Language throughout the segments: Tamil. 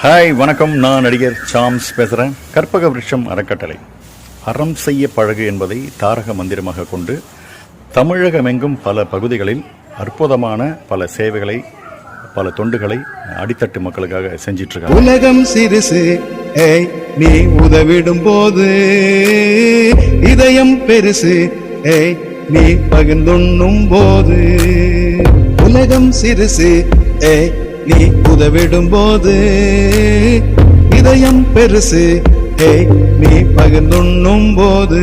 ஹாய் வணக்கம். நான் நடிகர் சாம்ஸ் பேசுகிறேன் கற்பக விருட்சம் அறக்கட்டளை. அறம் செய்ய பழகு என்பதை தாரக மந்திரமாக கொண்டு தமிழகமெங்கும் பல பகுதிகளில் அற்புதமான பல சேவைகளை பல தொண்டுகளை அடித்தட்டு மக்களுக்காக செஞ்சிட்டுருக்கார் உலகம் சிறுசு. ஏய் நீ உதவிடும் போது இதயம் பெருசு. ஏய் நீ பகிர்ந்துண்ணும் போது உலகம் சிறுசு. ஏய் நீ உதவிடும் போது இதயம் பெருசு. ஹே நீ பகிர்ந்துண்ணும் போது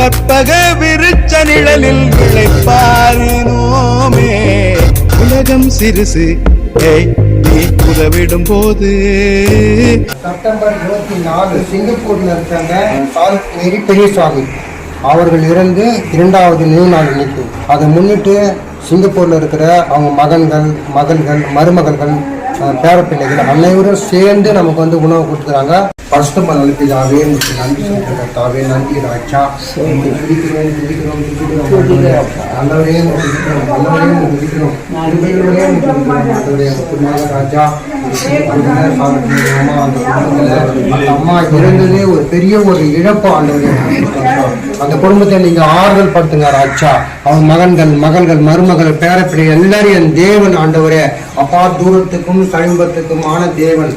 கற்பக விருச்ச நிழலில் விளைப்பாரினோமே உலகம் சிறுசு நீ உதவிடும் போது. செப்டம்பர் இருபத்தி நாலு சிங்கப்பூர்ல இருக்காங்க சால்ட் பெரிய சுவாமி அவர்கள் இருந்து இரண்டாவது நினைவு நாள் இன்னைக்கு அதை முன்னிட்டு சிங்கப்பூர்ல இருக்கிற அவங்க மகன்கள் மகள்கள் மருமகள்கள் பேரப்பிள்ளைகள் அனைவரும் சேர்ந்து நமக்கு வந்து உணவு கொடுத்துறாங்க கொடுக்குறாங்க ஃபர்ஸ்ட் மனப்பிதாவே உங்களுக்கு நன்றி சொல்லிட்டாவே நன்றி ராஜா. துதிக்கிறோம் துதிக்கிறோம் துதிக்கிறோம் நல்லவரே துதிக்கிறோம் நல்லவரே துதிக்கிறோம். திருமையுடைய துதிக்கிறோம் குமார ராஜா. அம்மா இறந்ததே ஒரு பெரிய ஒரு இழப்பு ஆண்டவரே. அந்த குடும்பத்தை நீங்க ஆறுதல் படுத்துங்க ராஜா. அவங்க மகன்கள் மகள்கள் மருமகள் பேரப்பிள்ளை எல்லாரும் என் தேவன் ஆண்டவரே. அப்பா தூரத்துக்கும் சமீபத்துக்குமான தேவன்.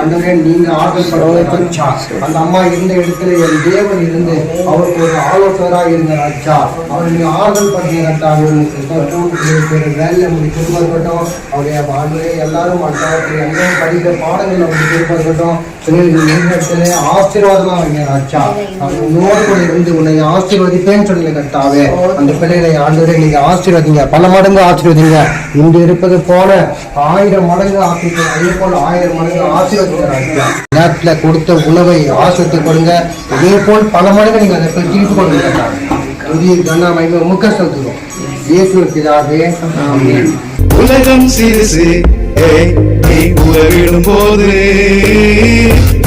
ஆண்டவரே நீங்க ஆறுதல் படுத்துங்க அந்த அம்மா இருந்த இடத்துல என் தேவன் இருந்து அவருக்கு ஒரு ஆலோசகராக இருந்த ராஜா அவர் நீங்க ஆறுதல் படுத்துங்க ராஜா அவருக்கு வேலை உங்களுக்கு திரும்ப இருக்கட்டும் அவருடைய ஆண்டவரே எல்லாரும் மற்றவர்கள் எல்லாம் படிக்கிற பாடங்கள் அவங்களுக்கு திரும்ப இருக்கட்டும் இடத்துல ஆசீர்வாதமா வைங்க ராஜா நான் உன்னோடு கூட இருந்து உன்னை ஆசீர்வதிப்பேன்னு சொன்னீங்க கர்த்தாவே. அந்த பிள்ளைகளை ஆண்டவரே நீங்க ஆசீர்வதிங்க. பல மடங்கு ஆசீர்வதிங்க. இன்று இருப்பது போல ஆயிரம் மடங்கு ஆசீர்வதிங்க அதே போல ஆயிரம் மடங்கு ஆசீர்வதிங்க ராஜா நேரத்துல கொடுத்த உணவை ஆசிரியத்தை கொடுங்க இதே போல் பல மடங்கு நீங்கள் அதை போய் திருப்பி கொண்டு புதிய கண்ணா மகிமை முக்க செலுத்துகிறோம் இயேசு உலகம் சிறுசு நீ உறவிடும் போது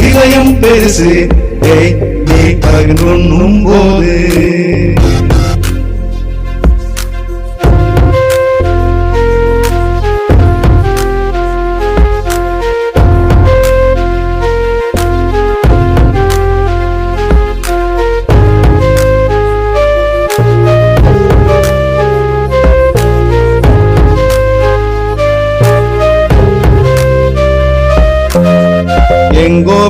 இதயம் பெருசு நீ பகிர்ந்துண்ணும் போது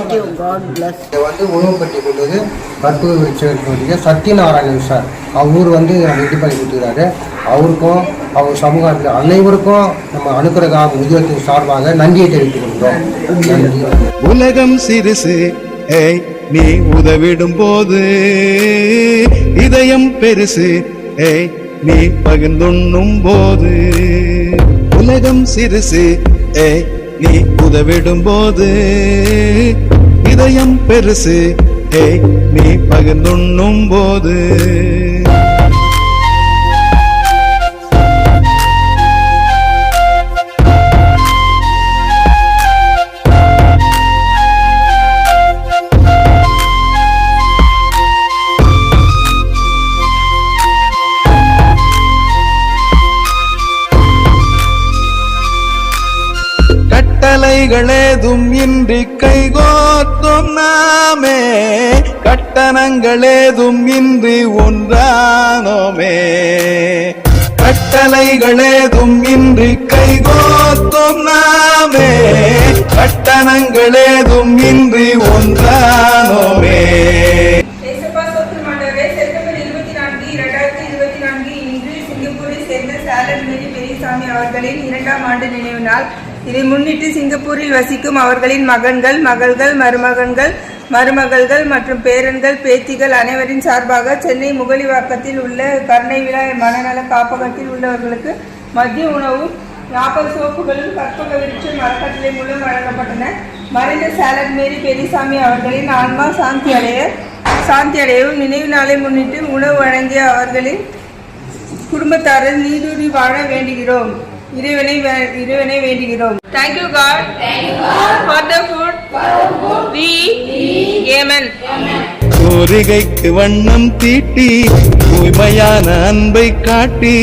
இதை வந்து உணவு பற்றி கொண்டது கற்பக விருட்சத்தினுடைய சத்யநாராயணன் சார் அவர் வந்து ரெடி பண்ணி கொடுத்துக்கிறாரு அவருக்கும் அவர் சமூகத்தில் அனைவருக்கும் நம்ம அனுக்கிரகா முதியோரத்தின் சார்பாக நன்றியை தெரிவித்துக் உலகம் சிறுசு ஏய் நீ உதவிடும் போது. இதயம் பெருசு ஏய் நீ பகிர்ந்துண்ணும் போது. உலகம் சிறுசு ஏய் நீ உதவிடும் போது இதயம் பெருசு. ஏய் நீ பகிர்ந்துண்ணும் போது கட்டளைகளேதும் இன்றி கைகோத்தும் நாமே. கட்டணங்களேதும் இன்றி ஒன்றானோமே. கட்டளைகளேதும் இன்றி கைகோத்தும் நாமே. கட்டணங்களேதும் இன்றி ஒன்றானோமே. அவர்களின் இரண்டாம் ஆண்டு நினைவு நாள். இதை முன்னிட்டு சிங்கப்பூரில் வசிக்கும் அவர்களின் மகன்கள் மகள்கள் மருமகன்கள் மருமகள்கள் மற்றும் பேரன்கள் பேத்திகள் அனைவரின் சார்பாக சென்னை முகலிவாக்கத்தில் உள்ள கருணை விழா மனநல காப்பகத்தில் உள்ளவர்களுக்கு மதிய உணவும் நாற்பது சோப்புகளும் கற்பக விருட்சம் அறக்கட்டளை மூலம் வழங்கப்பட்டன. மறைந்த சாலட் மேரி பெரியசாமி அவர்களின் ஆன்மா சாந்தி அடைய சாந்தி அடையவும் நினைவு நாளை முன்னிட்டு உணவு வழங்கிய அவர்களின் குடும்பத்தாரில் நீதூரி வாழ வேண்டுகிறோம். இறைவனை இறைவனை வேண்டுகிறோம். Thank you God for the food we amen கோரிகைக்கு வண்ணம் தீட்டி தூய்மையான அன்பை காட்டி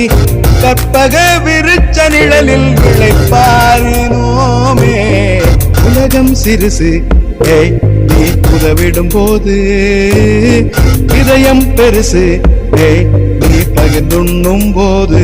கற்பக விருச்ச நிழலில் விளைப்பாரினோமே உலகம் சிறுசு ஏய் நீ உதவிடும் போது. இதயம் பெருசு நீ பகிர்ந்துண்ணும் போது.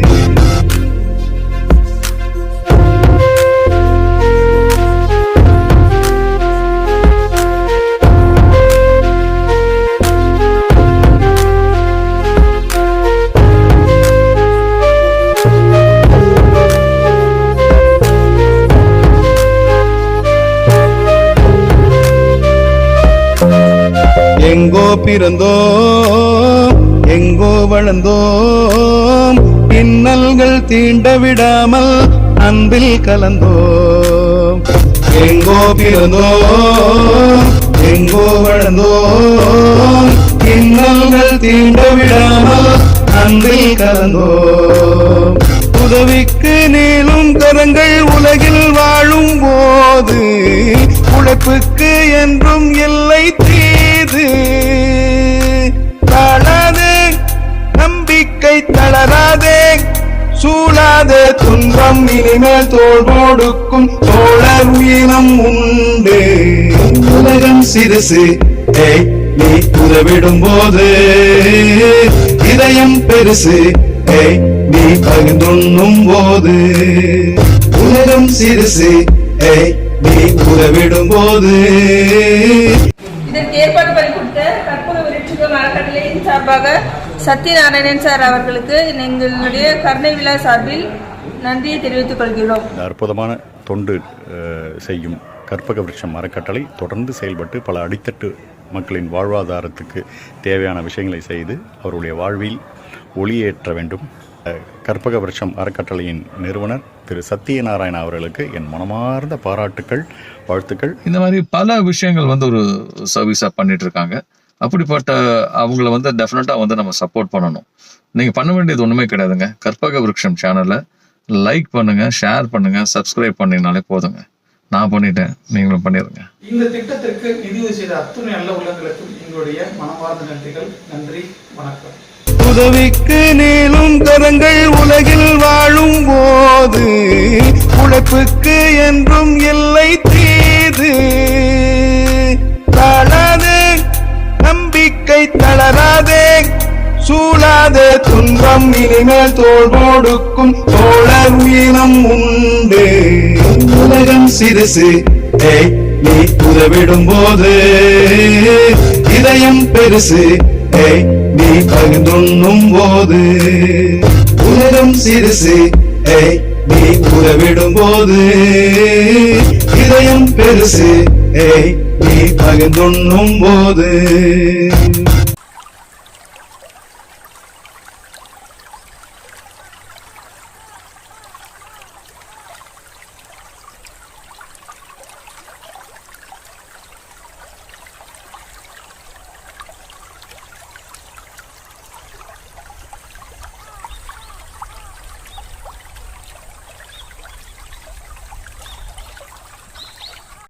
பிறந்தோம் எங்கோ வளர்ந்தோம். இன்னல்கள் தீண்ட விடாமல் அன்பில் கலந்தோம். எங்கோ பிறந்தோம் எங்கோ வளர்ந்தோம். இன்னல்கள் தீண்ட விடாமல் அன்பில் கலந்தோம். உதவிக்கு நீளும் கரங்கள் உலகில் வாழ சூழாதே துன்பம் இனிமேல் தோல் கொடுக்கும் தோழர் உயிரம் உண்டு. உலகம் சிறுசு. நீ உறவிடும் போது. இதயம் பெருசு. நீ பகிர்ந்துண்ணும் போது. உலகம் சிறுசு. நீ உறவிடும் போது. இதற்கு ஏற்பாடு பண்ணி கொடுத்த கற்பக விருட்சிகம் அறக்கட்டளையின் சார்பாக சத்யநாராயணன் சார் அவர்களுக்கு எங்களுடைய கருணை விழா சார்பில் நன்றியை தெரிவித்துக் கொள்கிறோம் அற்புதமான தொண்டு செய்யும் கற்பக விருட்சம் அறக்கட்டளை தொடர்ந்து செயல்பட்டு பல அடித்தட்டு மக்களின் வாழ்வாதாரத்துக்கு தேவையான விஷயங்களை செய்து அவருடைய வாழ்வில் ஒளியேற்ற வேண்டும். கற்பக விருட்சம் அறக்கட்டளையின் நிறுவனர் திரு சத்யநாராயண அவர்களுக்கு என் மனமார்ந்த பாராட்டுக்கள் வாழ்த்துக்கள். இந்த மாதிரி பல விஷயங்கள் வந்து ஒரு சர்வீஸா பண்ணிட்டு இருக்காங்க. அப்படிப்பட்ட அவங்கள வந்து டெஃபினட்டா வந்து நம்ம சப்போர்ட் பண்ணணும். நீங்க பண்ண வேண்டியது ஒண்ணுமே கிடையாதுங்க. கற்பக விருட்சம் சேனலை லைக் பண்ணுங்க ஷேர் பண்ணுங்க சப்ஸ்கிரைப் பண்ணீங்கனாலே போதுங்க. நான் பண்ணிட்டேன். நீங்களும் பண்ணிடுங்க இந்த திட்டத்திற்கு நிதியுதவி செய்த அத்துணை நல்ல உள்ளங்களுக்கும் எங்களுடைய மனமார்ந்த நன்றிகள். நன்றி. வணக்கம். உதவிக்கு நீளும் கரங்கள் உலகில் வாழும் போது உழைப்புக்கு என்றும் எல்லை தீது. சூழாதே துன்பம் இனிமேல் தோல் போடுக்கும். தோழர் வீரம் உண்டு. உலகம் சிறுசு. நீ உதவிடும் போது இதயம் பெருசு. நீ பகிர்ந்துண்ணும் போது உலகம் சிறுசு. நீ உதவிடும் போது இதயம் பெருசு. நீ பகிர்ந்துண்ணும் போது